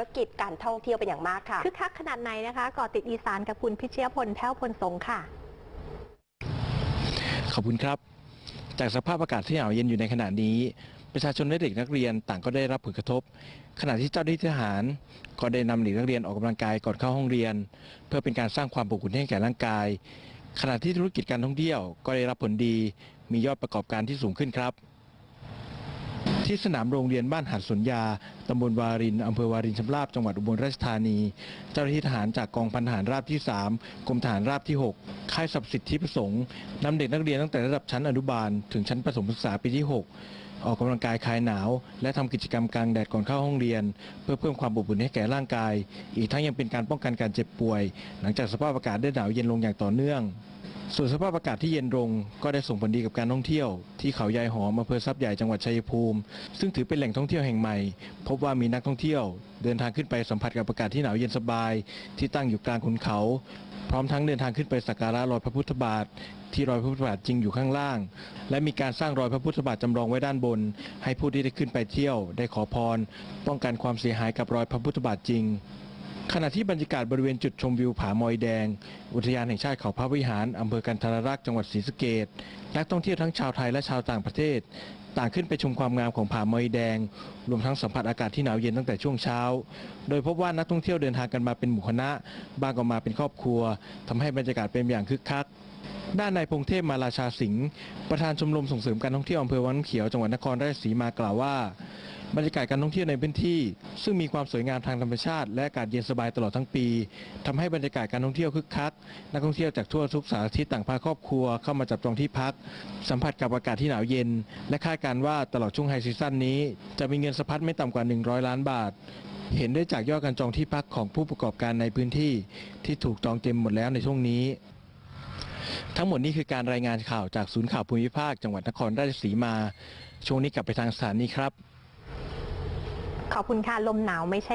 ธุรกิจการท่องเที่ยวเป็นอย่างมากค่ะ คึกคักขนาดไหนนะคะเกาะติดอีสานกับคุณพิเชยพลแพ้วพลสงฆ์ค่ะ ขอบคุณครับ จากสภาพอากาศที่หนาวเย็นอยู่ในขณะนี้ ประชาชนและเด็กนักเรียนต่างก็ได้รับผลกระทบ ขณะที่เจ้าหน้าที่ทหาร ก็ได้นำเด็กนักเรียนออกกำลังกายก่อนเข้าห้องเรียน เพื่อเป็นการสร้างความอบอุ่นให้แก่ร่างกาย ขณะที่ธุรกิจการท่องเที่ยวก็ได้รับผลดี มียอดประกอบการที่สูงขึ้นครับ ที่สนามโรงเรียนบ้านหาดสนยาตำบลวารินอำเภอวารินชำราบจังหวัดอุบลราชธานี เจ้าหน้าที่ทหารจากกองพันทหารราบที่ 3 กรมทหารราบที่ 6 ค่ายสับสิทธิประสงค์นำเด็กนักเรียนตั้งแต่ระดับชั้นอนุบาล ถึงชั้นประถมศึกษาปีที่ 6 ออกกำลังกายคลายหนาว และทำกิจกรรมกลางแดดก่อนเข้าห้องเรียน เพื่อเพิ่มความอบอุ่นให้แก่ร่างกาย อีกทั้งยังเป็นการป้องกันการเจ็บป่วย หลังจากสภาพอากาศได้หนาวเย็นลงอย่างต่อเนื่อง ส่วนสภาพอากาศที่เย็นลงก็ได้ส่งผลดีกับการท่องเที่ยว ที่เขายายหอมอำเภอทรัพย์ใหญ่จังหวัดชัยภูมิ ซึ่งถือเป็นแหล่งท่องเที่ยวแห่งใหม่ พบว่ามีนักท่องเที่ยว เดินทางขึ้นไปสัมผัสกับอากาศที่หนาวเย็นสบาย ที่ตั้งอยู่กลางขุนเขา พร้อมทั้งเดินทางขึ้นไปสักการะรอยพระพุทธบาท ที่รอยพระพุทธบาทจริงอยู่ข้างล่าง และมีการสร้างรอยพระพุทธบาทจำลองไว้ด้านบน ให้ผู้ที่ได้ขึ้นไปเที่ยว ได้ขอพร ป้องกันความเสียหายกับรอยพระพุทธบาทจริง ขณะที่บรรยากาศบริเวณจุดชมวิวผามอยแดง อุทยานแห่งชาติเขาพระวิหาร อำเภอกันทรรักษ์จังหวัดศรีสะเกษนักท่องเที่ยวทั้งชาวไทยและชาวต่างประเทศ ต่างขึ้นไปชมความงามของผามอยแดง รวมทั้งสัมผัสอากาศที่หนาวเย็นตั้งแต่ช่วงเช้า โดยพบว่านักท่องเที่ยวเดินทางกันมาเป็นหมู่คณะบางก็มาเป็นครอบครัวทำให้บรรยากาศเป็นอย่างคึกคักด้านนายพงเทพมาราชาสิงห์ประธานชมรมส่งเสริมการท่องเที่ยวอำเภอวังเขียวจังหวัดนครราชสีมากล่าวว่า บรรยากาศการท่องเที่ยวในพื้นที่ ซึ่งมีความสวยงามทางธรรมชาติ และอากาศเย็นสบายตลอดทั้งปีทำให้บรรยากาศการท่องเที่ยวคึกคักนักท่องเที่ยวจากทั่วทุกสารทิศต่างพาครอบครัวเข้ามาจับจองที่พัก สัมผัสกับอากาศที่หนาวเย็น และคาดการว่าตลอดช่วงไฮซีซั่นนี้ จะมีเงินสะพัดไม่ต่ำกว่า 100 ล้านบาท เห็นได้จากยอดการจองที่พักของผู้ประกอบการในพื้นที่ ที่ถูกจองเต็มหมดแล้วในช่วงนี้ทั้งหมดนี้คือการรายงานข่าวจากศูนย์ข่าวภูมิภาค จังหวัดนครราชสีมา ช่วงนี้กลับไปทางสถานีครับ ขอบคุณค่ะลมหนาวไม่ใช่